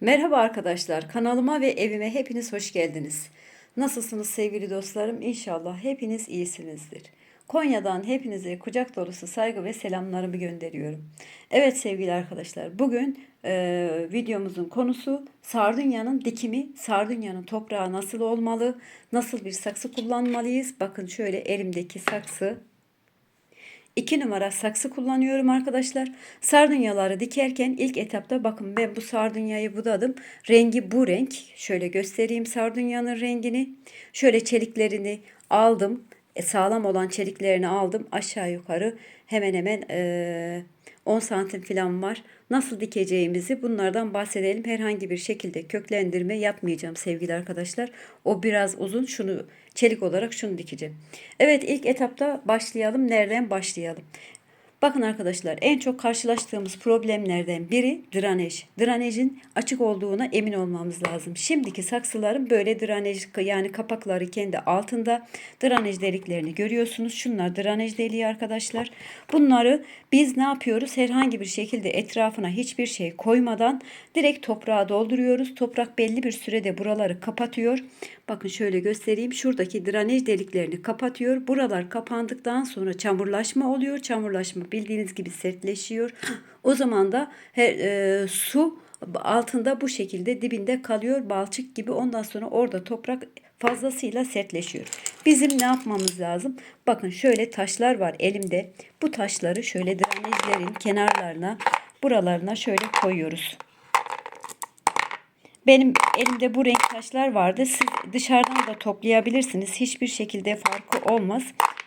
Merhaba arkadaşlar, kanalıma ve evime hepiniz hoş geldiniz. Nasılsınız sevgili dostlarım? İnşallah hepiniz iyisinizdir. Konya'dan hepinize kucak dolusu saygı ve selamlarımı gönderiyorum. Evet sevgili arkadaşlar, bugün e, videomuzun konusu sardunyanın dikimi, sardunyanın toprağı nasıl olmalı, nasıl bir saksı kullanmalıyız? Bakın şöyle elimdeki saksı 2 numara saksı kullanıyorum arkadaşlar. Sardunyaları dikerken ilk etapta bakın ben bu sardunyayı budadım. Rengi bu renk. Şöyle göstereyim sardunyanın rengini. Şöyle çeliklerini aldım. E, sağlam olan çeliklerini aldım. Aşağı yukarı hemen hemen e, 10 santim falan var. Nasıl dikeceğimizi bunlardan bahsedelim. Herhangi bir şekilde köklendirme yapmayacağım sevgili arkadaşlar. O biraz uzun. Şunu çelik olarak şunu dikeceğim. Evet ilk etapta başlayalım. Nereden başlayalım? Bakın arkadaşlar en çok karşılaştığımız problemlerden biri drenaj. Drenajın açık olduğuna emin olmamız lazım. Şimdiki saksıların böyle drenaj yani kapakları kendi altında drenaj deliklerini görüyorsunuz. Şunlar drenaj deliği arkadaşlar. Bunları biz ne yapıyoruz? Herhangi bir şekilde etrafına hiçbir şey koymadan direkt toprağa dolduruyoruz. Toprak belli bir sürede buraları kapatıyor. Bakın şöyle göstereyim. Şuradaki drenaj deliklerini kapatıyor. Buralar kapandıktan sonra çamurlaşma oluyor. Çamurlaşma bildiğiniz gibi sertleşiyor. O zaman da her, e, su altında bu şekilde dibinde kalıyor balçık gibi. Ondan sonra orada toprak fazlasıyla sertleşiyor. Bizim ne yapmamız lazım? Bakın şöyle taşlar var elimde. Bu taşları şöyle drenajlerin kenarlarına buralarına şöyle koyuyoruz. Benim elimde bu renk taşlar vardı. Siz dışarıdan da toplayabilirsiniz. Hiçbir şekilde farkı olmaz.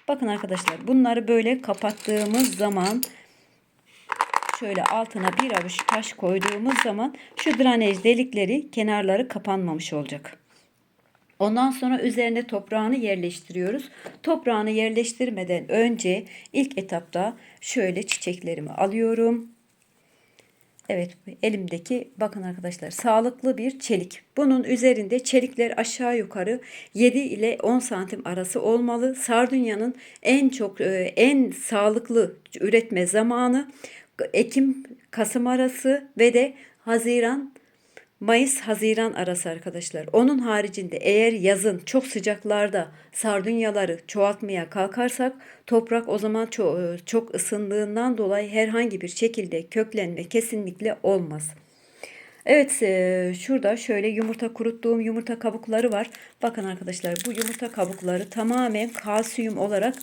Bakın arkadaşlar bunları böyle kapattığımız zaman şöyle altına bir avuç taş koyduğumuz zaman şu drenaj delikleri kenarları kapanmamış olacak. Ondan sonra üzerine toprağını yerleştiriyoruz. Toprağını yerleştirmeden önce ilk etapta şöyle çiçeklerimi alıyorum. Evet elimdeki bakın arkadaşlar sağlıklı bir çelik. Bunun üzerinde çelikler aşağı yukarı 7 ile 10 santim arası olmalı. Sardunyanın en çok e, en sağlıklı üretme zamanı Ekim Kasım arası ve de Haziran Mayıs-Haziran arası arkadaşlar. Onun haricinde eğer yazın çok sıcaklarda sardunyaları çoğaltmaya kalkarsak toprak o zaman çok, çok ısındığından dolayı herhangi bir şekilde köklenme kesinlikle olmaz. Evet e, şurada şöyle yumurta kuruttuğum yumurta kabukları var. Bakın arkadaşlar bu yumurta kabukları tamamen kalsiyum olarak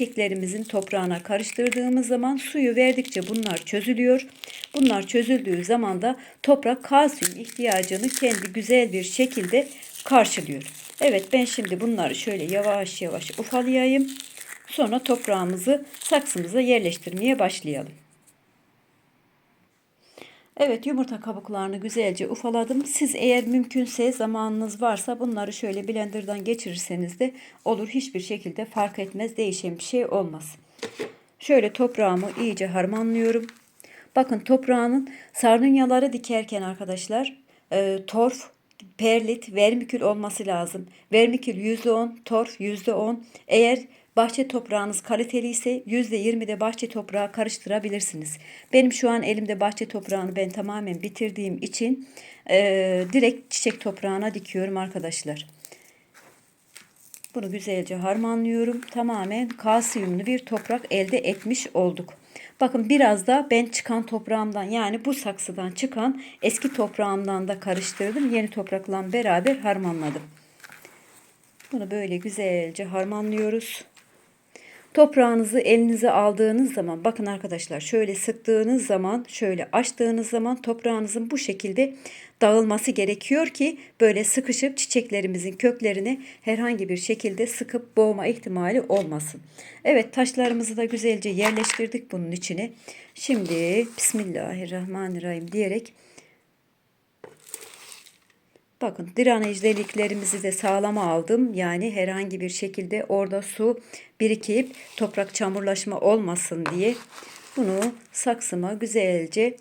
çiçeklerimizin toprağına karıştırdığımız zaman suyu verdikçe bunlar çözülüyor. Bunlar çözüldüğü zaman da toprak kalsiyum ihtiyacını kendi güzel bir şekilde karşılıyor. Evet ben şimdi bunları şöyle yavaş yavaş ufalayayım. Sonra toprağımızı saksımıza yerleştirmeye başlayalım. Evet yumurta kabuklarını güzelce ufaladım. Siz eğer mümkünse zamanınız varsa bunları şöyle blenderdan geçirirseniz de olur. Hiçbir şekilde fark etmez. Değişen bir şey olmaz. Şöyle toprağımı iyice harmanlıyorum. Bakın toprağının sardunyaları dikerken arkadaşlar e, torf, perlit, vermikül olması lazım. Vermikül %10, torf %10. Eğer Bahçe toprağınız kaliteli ise %20 de bahçe toprağı karıştırabilirsiniz. Benim şu an elimde bahçe toprağını ben tamamen bitirdiğim için e, direkt çiçek toprağına dikiyorum arkadaşlar. Bunu güzelce harmanlıyorum. Tamamen kalsiyumlu bir toprak elde etmiş olduk. Bakın biraz da ben çıkan toprağımdan yani bu saksıdan çıkan eski toprağımdan da karıştırdım. Yeni toprakla beraber harmanladım. Bunu böyle güzelce harmanlıyoruz. Toprağınızı elinize aldığınız zaman bakın arkadaşlar şöyle sıktığınız zaman şöyle açtığınız zaman toprağınızın bu şekilde dağılması gerekiyor ki böyle sıkışıp çiçeklerimizin köklerini herhangi bir şekilde sıkıp boğma ihtimali olmasın. Evet taşlarımızı da güzelce yerleştirdik bunun içine. Şimdi Bismillahirrahmanirrahim diyerek Bakın drenaj deliklerimizi de sağlama aldım. Yani herhangi bir şekilde orada su birikip toprak çamurlaşma olmasın diye bunu saksıma güzelce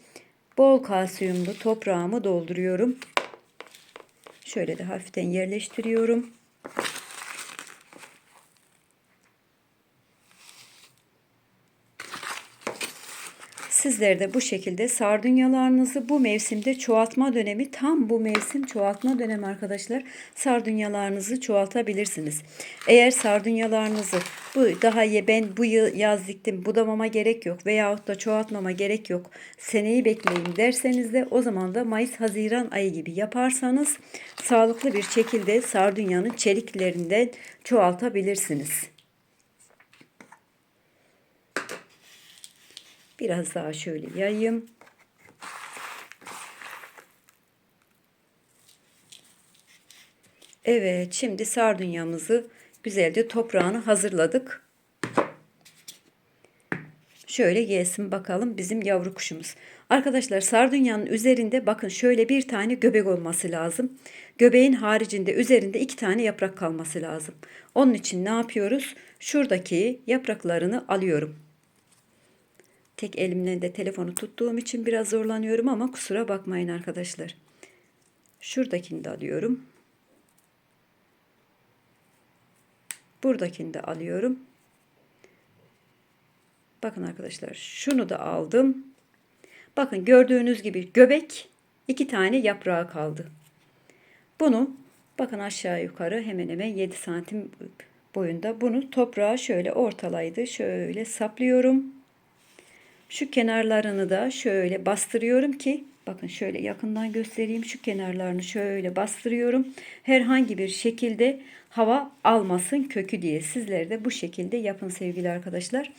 bol kalsiyumlu toprağımı dolduruyorum. Şöyle de hafiften yerleştiriyorum. Sizler de bu şekilde sardunyalarınızı bu mevsimde çoğaltma dönemi tam bu mevsim çoğaltma dönemi arkadaşlar. Sardunyalarınızı çoğaltabilirsiniz. Eğer sardunyalarınızı bu daha iyi ben bu yıl yaz diktim budamama gerek yok veyahut da çoğaltmama gerek yok seneyi bekleyin derseniz de o zaman da Mayıs Haziran ayı gibi yaparsanız sağlıklı bir şekilde sardunyanın çeliklerinden çoğaltabilirsiniz. Biraz daha şöyle yayayım. Evet, şimdi sardunyamızı güzelce toprağını hazırladık. Şöyle gelsin bakalım bizim yavru kuşumuz. Arkadaşlar sardunyanın üzerinde bakın şöyle bir tane göbek olması lazım. Göbeğin haricinde üzerinde iki tane yaprak kalması lazım. Onun için ne yapıyoruz? Şuradaki yapraklarını alıyorum. Tek elimle de telefonu tuttuğum için biraz zorlanıyorum ama kusura bakmayın arkadaşlar. Şuradakini de alıyorum. Buradakini de alıyorum. Bakın arkadaşlar şunu da aldım. Bakın gördüğünüz gibi göbek iki tane yaprağı kaldı. Bunu bakın aşağı yukarı hemen hemen 7 santim boyunda bunu toprağa şöyle ortalaydı. Şöyle saplıyorum. Şu kenarlarını da şöyle bastırıyorum ki bakın şöyle yakından göstereyim. Şu kenarlarını şöyle bastırıyorum. Herhangi bir şekilde hava almasın kökü diye. Sizler de bu şekilde yapın sevgili arkadaşlar.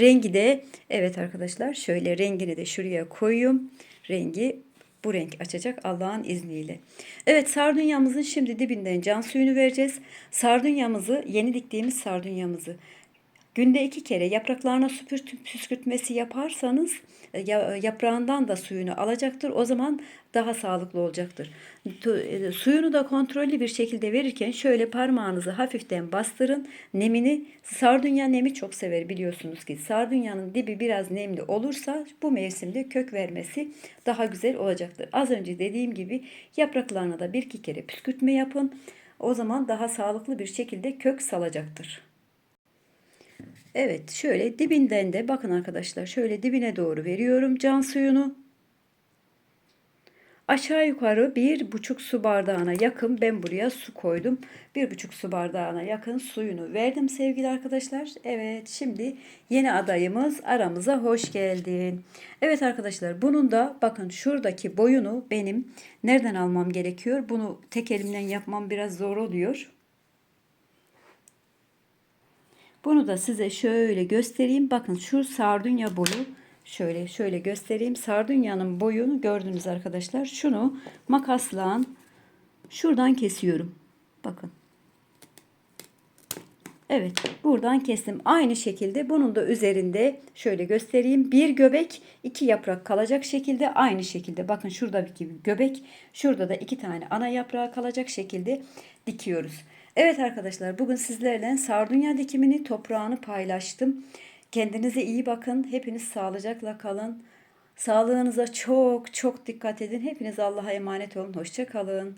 Rengi de evet arkadaşlar şöyle rengini de şuraya koyuyorum. Rengi bu renk açacak Allah'ın izniyle. Evet sardunyamızın şimdi dibinden can suyunu vereceğiz. Sardunyamızı yeni diktiğimiz sardunyamızı Günde iki kere yapraklarına süpürt, püskürtmesi yaparsanız e, yaprağından da suyunu alacaktır. O zaman daha sağlıklı olacaktır. E, suyunu da kontrollü bir şekilde verirken şöyle parmağınızı hafiften bastırın. Nemini sardunya nemi çok sever biliyorsunuz ki. Sardunyanın dibi biraz nemli olursa bu mevsimde kök vermesi daha güzel olacaktır. Az önce dediğim gibi yapraklarına da bir iki kere püskürtme yapın. O zaman daha sağlıklı bir şekilde kök salacaktır. Evet şöyle dibinden de bakın arkadaşlar şöyle dibine doğru veriyorum can suyunu. Aşağı yukarı bir buçuk su bardağına yakın ben buraya su koydum. Bir buçuk su bardağına yakın suyunu verdim sevgili arkadaşlar. Evet şimdi yeni adayımız aramıza hoş geldin. Evet arkadaşlar bunun da bakın şuradaki boyunu benim nereden almam gerekiyor? Bunu tek elimden yapmam biraz zor oluyor. Bunu da size şöyle göstereyim. Bakın şu sardunya boyu şöyle şöyle göstereyim. Sardunyanın boyunu gördünüz arkadaşlar. Şunu makasla şuradan kesiyorum. Bakın. Evet buradan kestim. Aynı şekilde bunun da üzerinde şöyle göstereyim. Bir göbek iki yaprak kalacak şekilde aynı şekilde. Bakın şurada bir göbek şurada da iki tane ana yaprağı kalacak şekilde dikiyoruz. Evet arkadaşlar bugün sizlerle sardunya dikimini toprağını paylaştım. Kendinize iyi bakın. Hepiniz sağlıcakla kalın. Sağlığınıza çok çok dikkat edin. Hepiniz Allah'a emanet olun. Hoşça kalın.